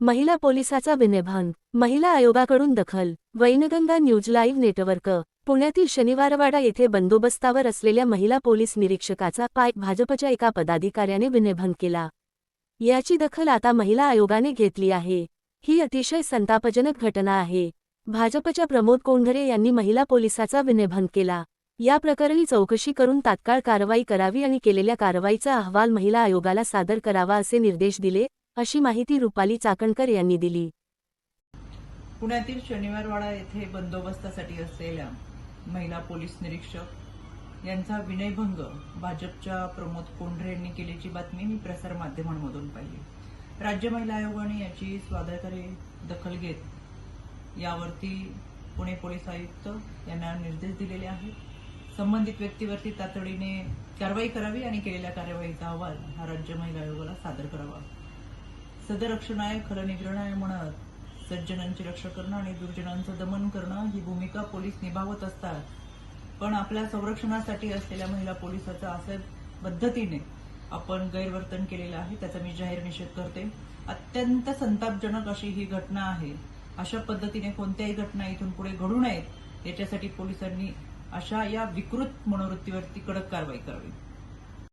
महिला पोलिसाचा विनयभंग महिला आयोगाकडून दखल वैनगंगा न्यूज लाईव्ह नेटवर्क पुण्यातील शनिवारवाडा येथे बंदोबस्तावर असलेल्या महिला पोलीस निरीक्षकाचा पाय भाजपच्या एका पदाधिकाऱ्याने विनयभंग केला. याची दखल आता महिला आयोगाने घेतली आहे. ही अतिशय संतापजनक घटना आहे. भाजपच्या प्रमोद कोंढरे यांनी महिला पोलिसाचा विनयभंग केला. या प्रकरणी चौकशी करून तात्काळ कारवाई करावी आणि केलेल्या कारवाईचा अहवाल महिला आयोगाला सादर करावा असे निर्देश दिले अशी माहिती रुपाली चाकणकर यांनी दिली. पुण्यातील शनिवारवाडा येथे बंदोबस्तासाठी असलेल्या महिला पोलीस निरीक्षक यांचा विनयभंग भाजपच्या प्रमोद कोंढरे यांनी केल्याची बातमी मी प्रसार माध्यमांमधून पाहिली. राज्य महिला आयोगाने याची स्वाधाकारी दखल घेत यावरती पुणे पोलीस आयुक्त यांना निर्देश दिलेले आहेत. संबंधित व्यक्तीवरती तातडीने कारवाई करावी आणि केलेल्या कार्यवाहीचा अहवाल हा राज्य महिला आयोगाला सादर करावा. सदरक्षणाय खलनिग्रहणाय म्हणत सज्जनांची रक्षा करणं आणि दुर्जनांचं दमन करणं ही भूमिका पोलीस निभावत असतात. पण आपल्या संरक्षणासाठी असलेल्या महिला पोलिसाचं असं पद्धतीने आपण गैरवर्तन केलेलं आहे त्याचा मी जाहीर निषेध करते. अत्यंत संतापजनक अशी ही घटना आहे. अशा पद्धतीने कोणत्याही घटना इथून पुढे घडू नयेत याच्यासाठी पोलिसांनी अशा या विकृत मनोवृत्तीवरती कडक कारवाई करावी.